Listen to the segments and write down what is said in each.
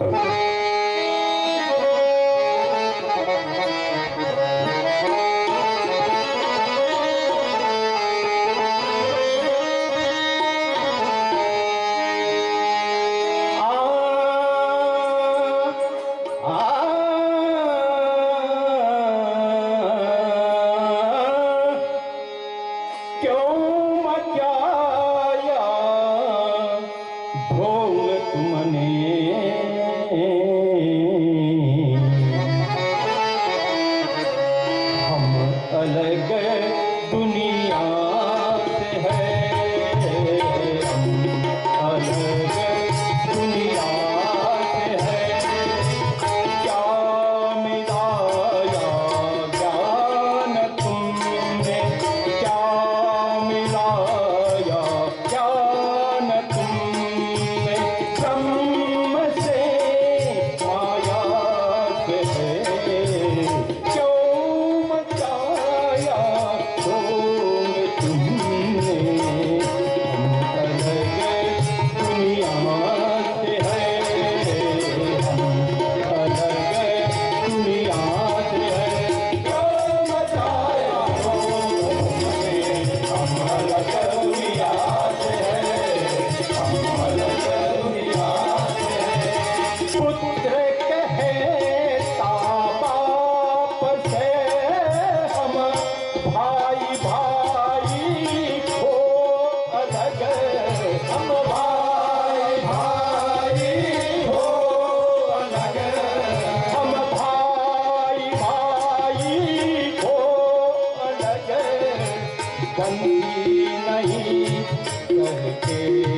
Música बंदी नहीं कहते।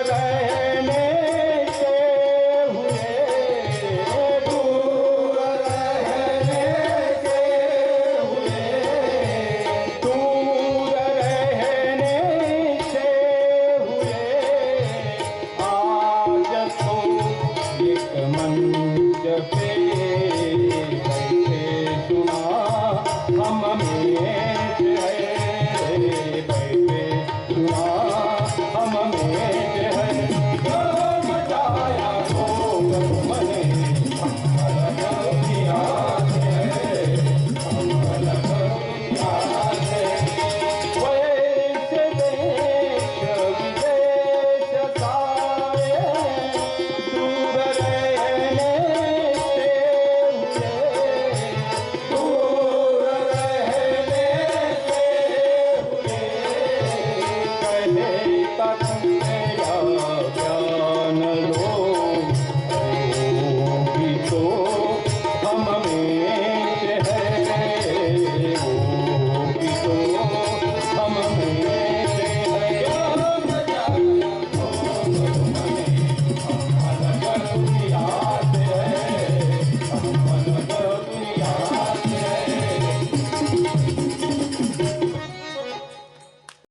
लगाए